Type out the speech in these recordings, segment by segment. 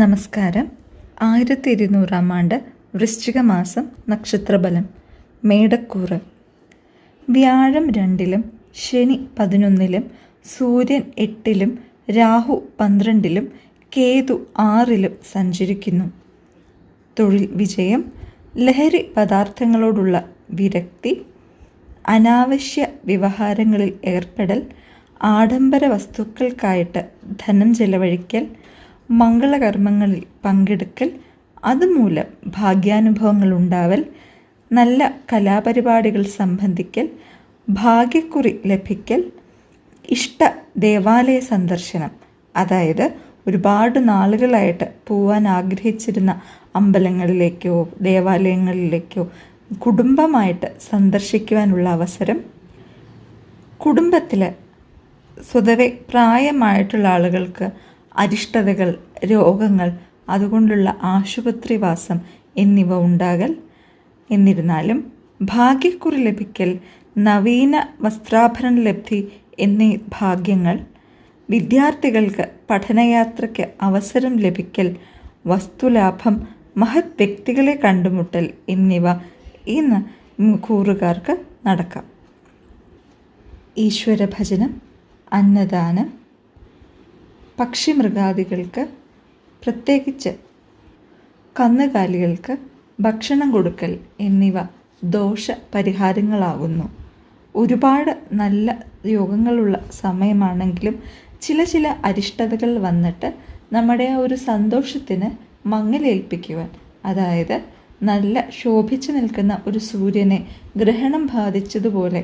നമസ്കാരം. ആയിരത്തി ഇരുന്നൂറാം ആണ്ട് വൃശ്ചിക മാസം നക്ഷത്രബലം മേടക്കൂറ്. വ്യാഴം രണ്ടിലും ശനി പതിനൊന്നിലും സൂര്യൻ എട്ടിലും രാഹു പന്ത്രണ്ടിലും കേതു ആറിലും സഞ്ചരിക്കുന്നു. തൊഴിൽ വിജയം ലഹരി പദാർത്ഥങ്ങളോടുള്ള വിരക്തി അനാവശ്യ വ്യവഹാരങ്ങളിൽ ഏർപ്പെടൽ ആഡംബര വസ്തുക്കൾക്കായിട്ട് ധനം ചെലവഴിക്കൽ മംഗളകർമ്മങ്ങളിൽ പങ്കെടുക്കൽ അതുമൂലം ഭാഗ്യാനുഭവങ്ങൾ ഉണ്ടാവൽ നല്ല കലാപരിപാടികൾ സംബന്ധിക്കൽ ഭാഗ്യക്കുറി ലഭിക്കൽ ഇഷ്ട ദേവാലയ സന്ദർശനം അതായത് ഒരുപാട് നാളുകളായിട്ട് പോവാൻ ആഗ്രഹിച്ചിരുന്ന അമ്പലങ്ങളിലേക്കോ ദേവാലയങ്ങളിലേക്കോ കുടുംബമായിട്ട് സന്ദർശിക്കുവാനുള്ള അവസരം കുടുംബത്തിൽ സ്വതവേ പ്രായമായിട്ടുള്ള ആളുകൾക്ക് അരിഷ്ടതകൾ രോഗങ്ങൾ അതുകൊണ്ടുള്ള ആശുപത്രിവാസം എന്നിവ ഉണ്ടാകൽ. എന്നിരുന്നാലും ഭാഗ്യക്കുറി ലഭിക്കൽ നവീന വസ്ത്രാഭരണ ലബ്ധി എന്നീ ഭാഗ്യങ്ങൾ വിദ്യാർത്ഥികൾക്ക് പഠനയാത്രയ്ക്ക് അവസരം ലഭിക്കൽ വസ്തുലാഭം മഹത് വ്യക്തികളെ കണ്ടുമുട്ടൽ എന്നിവ ഇന്ന് കൂറുകാർക്ക് നടക്കാം. ഈശ്വരഭജനം അന്നദാനം പക്ഷിമൃഗാദികൾക്ക് പ്രത്യേകിച്ച് കന്നുകാലികൾക്ക് ഭക്ഷണം കൊടുക്കൽ എന്നിവ ദോഷ പരിഹാരങ്ങളാകുന്നു ഒരുപാട് നല്ല യോഗങ്ങളുള്ള സമയമാണെങ്കിലും ചില ചില അരിഷ്ടതകൾ വന്നിട്ട് നമ്മുടെ ആ ഒരു സന്തോഷത്തിന് മങ്ങലേൽപ്പിക്കുവാൻ അതായത് നല്ല ശോഭിച്ചു നിൽക്കുന്ന ഒരു സൂര്യനെ ഗ്രഹണം ബാധിച്ചതുപോലെ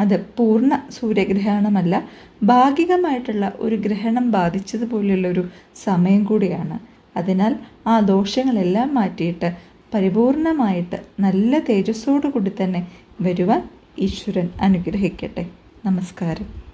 അത് പൂർണ സൂര്യഗ്രഹണമല്ല ഭാഗികമായിട്ടുള്ള ഒരു ഗ്രഹണം ബാധിച്ചതുപോലെയുള്ള ഒരു സമയം കൂടിയാണ്. അതിനാൽ ആ ദോഷങ്ങളെല്ലാം മാറ്റിയിട്ട് പരിപൂർണമായിട്ട് നല്ല തേജസ്സോടു കൂടി തന്നെ വരുവാൻ ഈശ്വരൻ അനുഗ്രഹിക്കട്ടെ. നമസ്കാരം.